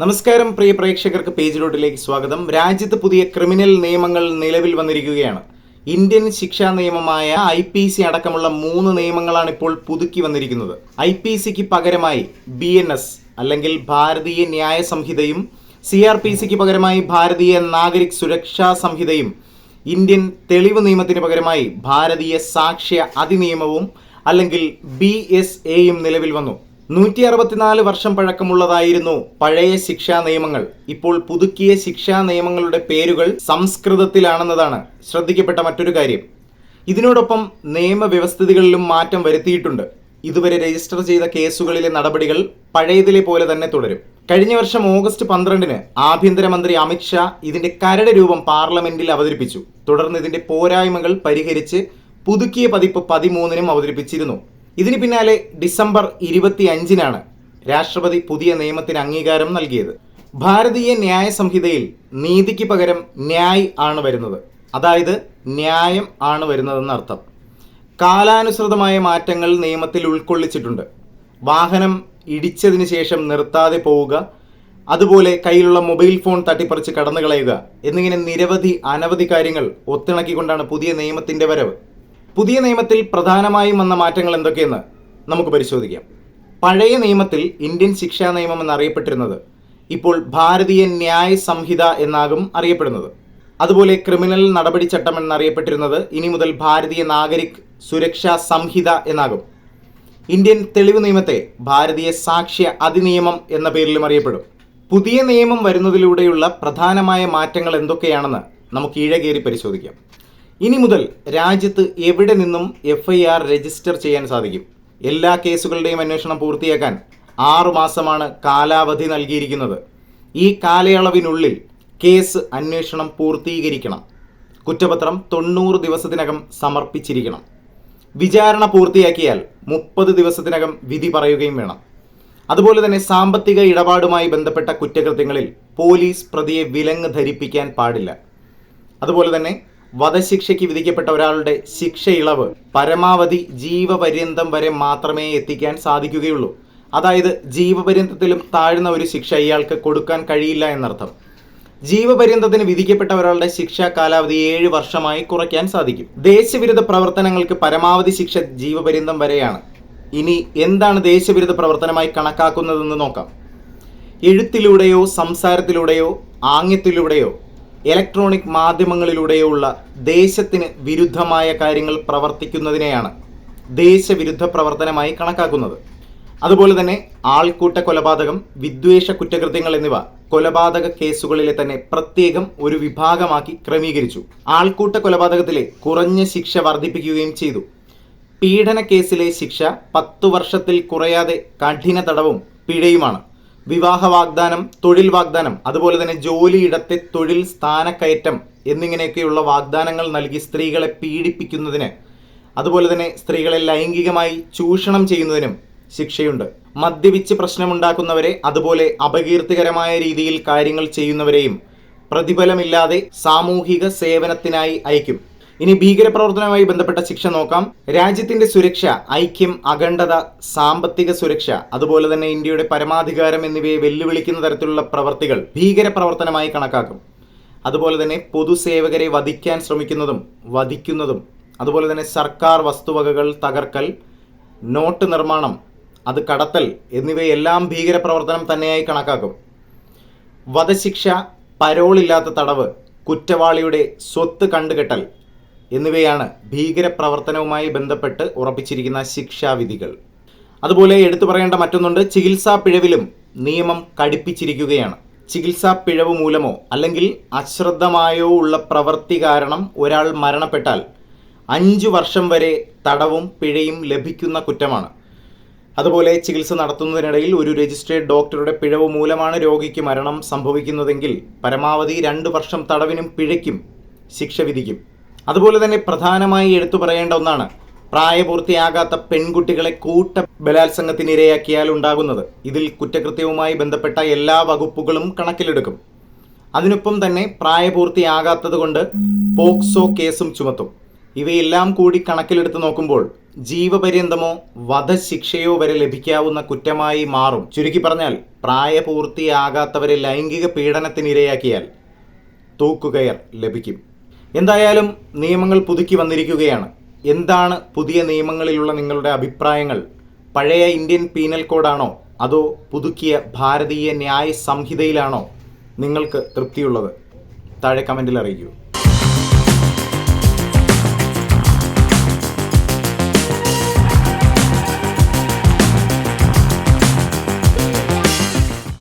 നമസ്കാരം പ്രിയ പ്രേക്ഷകർക്ക് പേജിലോട്ടിലേക്ക് സ്വാഗതം. രാജ്യത്ത് പുതിയ ക്രിമിനൽ നിയമങ്ങൾ നിലവിൽ വന്നിരിക്കുകയാണ്. ഇന്ത്യൻ ശിക്ഷാ നിയമമായ ഐ പി സി അടക്കമുള്ള മൂന്ന് നിയമങ്ങളാണ് ഇപ്പോൾ പുതുക്കി വന്നിരിക്കുന്നത്. ഐ പി സിക്ക് പകരമായി ബി എൻ എസ് അല്ലെങ്കിൽ ഭാരതീയ ന്യായ സംഹിതയും സി ആർ പി സിക്ക് പകരമായി ഭാരതീയ നാഗരിക് സുരക്ഷാ സംഹിതയും ഇന്ത്യൻ തെളിവ് നിയമത്തിന് പകരമായി ഭാരതീയ സാക്ഷ്യ അധിനിയമവും അല്ലെങ്കിൽ ബി എസ് എയും നിലവിൽ വന്നു. നൂറ്റി അറുപത്തിനാല് വർഷം പഴക്കമുള്ളതായിരുന്നു പഴയ ശിക്ഷാ നിയമങ്ങൾ. ഇപ്പോൾ പുതുക്കിയ ശിക്ഷാ നിയമങ്ങളുടെ പേരുകൾ സംസ്കൃതത്തിലാണെന്നതാണ് ശ്രദ്ധിക്കപ്പെട്ട മറ്റൊരു കാര്യം. ഇതിനോടൊപ്പം നിയമവ്യവസ്ഥിതികളിലും മാറ്റം വരുത്തിയിട്ടുണ്ട്. ഇതുവരെ രജിസ്റ്റർ ചെയ്ത കേസുകളിലെ നടപടികൾ പഴയതിലെ പോലെ തന്നെ തുടരും. കഴിഞ്ഞ വർഷം ഓഗസ്റ്റ് പന്ത്രണ്ടിന് ആഭ്യന്തരമന്ത്രി അമിത്ഷാ ഇതിന്റെ കരട് രൂപം പാർലമെന്റിൽ അവതരിപ്പിച്ചു. തുടർന്ന് ഇതിന്റെ പോരായ്മകൾ പരിഹരിച്ച് പുതുക്കിയ പതിപ്പ് പതിമൂന്നിനും അവതരിപ്പിച്ചിരുന്നു. ഇതിന് പിന്നാലെ ഡിസംബർ ഇരുപത്തി അഞ്ചിനാണ് രാഷ്ട്രപതി പുതിയ നിയമത്തിന് അംഗീകാരം നൽകിയത്. ഭാരതീയ ന്യായ സംഹിതയിൽ നീതിക്ക് പകരം ന്യായ് ആണ് വരുന്നത്. അതായത് ന്യായം ആണ് വരുന്നതെന്ന് അർത്ഥം. കാലാനുസൃതമായ മാറ്റങ്ങൾ നിയമത്തിൽ ഉൾക്കൊള്ളിച്ചിട്ടുണ്ട്. വാഹനം ഇടിച്ചതിന് ശേഷം നിർത്താതെ പോവുക അതുപോലെ കയ്യിലുള്ള മൊബൈൽ ഫോൺ തട്ടിപ്പറിച്ച് കടന്നു കളയുക എന്നിങ്ങനെ നിരവധി അനവധി കാര്യങ്ങൾ ഒത്തിണക്കിക്കൊണ്ടാണ് പുതിയ നിയമത്തിന്റെ വരവ്. പുതിയ നിയമത്തിൽ പ്രധാനമായും വന്ന മാറ്റങ്ങൾ എന്തൊക്കെയെന്ന് നമുക്ക് പരിശോധിക്കാം. പഴയ നിയമത്തിൽ ഇന്ത്യൻ ശിക്ഷാ നിയമം എന്നറിയപ്പെട്ടിരുന്നത് ഇപ്പോൾ ഭാരതീയ ന്യായ സംഹിത എന്നാകും അറിയപ്പെടുന്നത്. അതുപോലെ ക്രിമിനൽ നടപടി നടപടിച്ചട്ടം എന്നറിയപ്പെട്ടിരുന്നത് ഇനി മുതൽ ഭാരതീയ നാഗരിക് സുരക്ഷാ സംഹിത എന്നാകും. ഇന്ത്യൻ തെളിവ് നിയമത്തെ ഭാരതീയ സാക്ഷ്യ അതിനിയമം എന്ന പേരിലും അറിയപ്പെടും. പുതിയ നിയമം വരുന്നതിലൂടെയുള്ള പ്രധാനമായ മാറ്റങ്ങൾ എന്തൊക്കെയാണെന്ന് നമുക്ക് ഇഴകേറി പരിശോധിക്കാം. ഇനി മുതൽ രാജ്യത്ത് എവിടെ നിന്നും എഫ് ഐ ആർ രജിസ്റ്റർ ചെയ്യാൻ സാധിക്കും? എല്ലാ കേസുകളുടെയും അന്വേഷണം പൂർത്തിയാക്കാൻ ആറു മാസമാണ് കാലാവധി നൽകിയിരിക്കുന്നത്. ഈ കാലയളവിനുള്ളിൽ കേസ് അന്വേഷണം പൂർത്തീകരിക്കണം. കുറ്റപത്രം തൊണ്ണൂറ് ദിവസത്തിനകം സമർപ്പിച്ചിരിക്കണം. വിചാരണ പൂർത്തിയാക്കിയാൽ മുപ്പത് ദിവസത്തിനകം വിധി പറയുകയും വേണം. അതുപോലെ തന്നെ സാമ്പത്തിക ഇടപാടുമായി ബന്ധപ്പെട്ട കുറ്റകൃത്യങ്ങളിൽ പോലീസ് പ്രതിയെ വിലങ്ങ് ധരിപ്പിക്കാൻ പാടില്ല. അതുപോലെ തന്നെ വധശിക്ഷയ്ക്ക് വിധിക്കപ്പെട്ട ഒരാളുടെ ശിക്ഷ ഇളവ് പരമാവധി ജീവപര്യന്തം വരെ മാത്രമേ എത്തിക്കാൻ സാധിക്കുകയുള്ളൂ. അതായത് ജീവപര്യന്തത്തിലും താഴ്ന്ന ഒരു ശിക്ഷ ഇയാൾക്ക് കൊടുക്കാൻ കഴിയില്ല എന്നർത്ഥം. ജീവപര്യന്തത്തിന് വിധിക്കപ്പെട്ട ഒരാളുടെ ശിക്ഷാ കാലാവധി ഏഴ് വർഷമായി കുറയ്ക്കാൻ സാധിക്കും. ദേശവിരുദ്ധ പ്രവർത്തനങ്ങൾക്ക് പരമാവധി ശിക്ഷ ജീവപര്യന്തം വരെയാണ്. ഇനി എന്താണ് ദേശവിരുദ്ധ പ്രവർത്തനമായി കണക്കാക്കുന്നതെന്ന് നോക്കാം. എഴുത്തിലൂടെയോ സംസാരത്തിലൂടെയോ ആംഗ്യത്തിലൂടെയോ ഇലക്ട്രോണിക് മാധ്യമങ്ങളിലൂടെയുള്ള ദേശത്തിന് വിരുദ്ധമായ കാര്യങ്ങൾ പ്രവർത്തിക്കുന്നതിനെയാണ് ദേശവിരുദ്ധ പ്രവർത്തനമായി കണക്കാക്കുന്നത്. അതുപോലെ തന്നെ ആൾക്കൂട്ട കൊലപാതകം വിദ്വേഷ കുറ്റകൃത്യങ്ങൾ എന്നിവ കൊലപാതക കേസുകളിലെ തന്നെ പ്രത്യേകം ഒരു വിഭാഗമാക്കി ക്രമീകരിച്ചു. ആൾക്കൂട്ട കൊലപാതകത്തിലെ കുറഞ്ഞ ശിക്ഷ വർദ്ധിപ്പിക്കുകയും ചെയ്തു. പീഡന കേസിലെ ശിക്ഷ പത്തു വർഷത്തിൽ കുറയാതെ കഠിന തടവും പിഴയുമാണ്. വിവാഹ വാഗ്ദാനം തൊഴിൽ വാഗ്ദാനം അതുപോലെ തന്നെ ജോലിയിടത്തെ തൊഴിൽ സ്ഥാനക്കയറ്റം എന്നിങ്ങനെയൊക്കെയുള്ള വാഗ്ദാനങ്ങൾ നൽകി സ്ത്രീകളെ പീഡിപ്പിക്കുന്നതിന് അതുപോലെ തന്നെ സ്ത്രീകളെ ലൈംഗികമായി ചൂഷണം ചെയ്യുന്നതിനും ശിക്ഷയുണ്ട്. മദ്യപിച്ച് പ്രശ്നമുണ്ടാക്കുന്നവരെ അതുപോലെ അപകീർത്തികരമായ രീതിയിൽ കാര്യങ്ങൾ ചെയ്യുന്നവരെയും പ്രതിഫലമില്ലാതെ സാമൂഹിക സേവനത്തിനായി അയക്കും. ഇനി ഭീകരപ്രവർത്തനവുമായി ബന്ധപ്പെട്ട ശിക്ഷ നോക്കാം. രാജ്യത്തിന്റെ സുരക്ഷ ഐക്യം അഖണ്ഡത സാമ്പത്തിക സുരക്ഷ അതുപോലെ തന്നെ ഇന്ത്യയുടെ പരമാധികാരം എന്നിവയെ വെല്ലുവിളിക്കുന്ന തരത്തിലുള്ള പ്രവർത്തികൾ ഭീകരപ്രവർത്തനമായി കണക്കാക്കും. അതുപോലെ തന്നെ പൊതുസേവകരെ വധിക്കാൻ ശ്രമിക്കുന്നതും വധിക്കുന്നതും അതുപോലെ തന്നെ സർക്കാർ വസ്തുവകകൾ തകർക്കൽ നോട്ട് നിർമ്മാണം അത് കടത്തൽ എന്നിവയെല്ലാം ഭീകരപ്രവർത്തനം തന്നെയായി കണക്കാക്കും. വധശിക്ഷ പരോളില്ലാത്ത തടവ് കുറ്റവാളിയുടെ സ്വത്ത് കണ്ടുകെട്ടൽ എന്നിവയാണ് ഭീകരപ്രവർത്തനവുമായി ബന്ധപ്പെട്ട് ഉറപ്പിച്ചിരിക്കുന്ന ശിക്ഷാവിധികൾ. അതുപോലെ എടുത്തു പറയേണ്ട മറ്റൊന്നുണ്ട്. ചികിത്സാ പിഴവിലും നിയമം കടുപ്പിച്ചിരിക്കുകയാണ്. ചികിത്സാ പിഴവ് മൂലമോ അല്ലെങ്കിൽ അശ്രദ്ധമായോ ഉള്ള പ്രവൃത്തി കാരണം ഒരാൾ മരണപ്പെട്ടാൽ അഞ്ചു വർഷം വരെ തടവും പിഴയും ലഭിക്കുന്ന കുറ്റമാണ്. അതുപോലെ ചികിത്സ നടത്തുന്നതിനിടയിൽ ഒരു രജിസ്ട്രേഡ് ഡോക്ടറുടെ പിഴവ് മൂലമാണ് രോഗിക്ക് മരണം സംഭവിക്കുന്നതെങ്കിൽ പരമാവധി രണ്ട് വർഷം തടവിനും പിഴയ്ക്കും ശിക്ഷ വിധിക്കും. അതുപോലെ തന്നെ പ്രധാനമായി എടുത്തു പറയേണ്ട ഒന്നാണ് പ്രായപൂർത്തിയാകാത്ത പെൺകുട്ടികളെ കൂട്ട ബലാത്സംഗത്തിനിരയാക്കിയാൽ ഉണ്ടാകുന്നത്. ഇതിൽ കുറ്റകൃത്യവുമായി ബന്ധപ്പെട്ട എല്ലാ വകുപ്പുകളും കണക്കിലെടുക്കും. അതിനൊപ്പം തന്നെ പ്രായപൂർത്തിയാകാത്തത് കൊണ്ട് പോക്സോ കേസും ചുമത്തും. ഇവയെല്ലാം കൂടി കണക്കിലെടുത്ത് നോക്കുമ്പോൾ ജീവപര്യന്തമോ വധശിക്ഷയോ വരെ ലഭിക്കാവുന്ന കുറ്റമായി മാറും. ചുരുക്കി പറഞ്ഞാൽ പ്രായപൂർത്തിയാകാത്തവരെ ലൈംഗിക പീഡനത്തിനിരയാക്കിയാൽ തൂക്കുകയർ ലഭിക്കും. എന്തായാലും നിയമങ്ങൾ പുതുക്കി വന്നിരിക്കുകയാണ്. എന്താണ് പുതിയ നിയമങ്ങളിലുള്ള നിങ്ങളുടെ അഭിപ്രായങ്ങൾ? പഴയ ഇന്ത്യൻ പീനൽ കോഡാണോ? അതോ പുതുക്കിയ ഭാരതീയ ന്യായ സംഹിതയിലാണോ നിങ്ങൾക്ക് തൃപ്തിയുള്ളത്? താഴെ കമന്റിൽ അറിയിക്കൂ.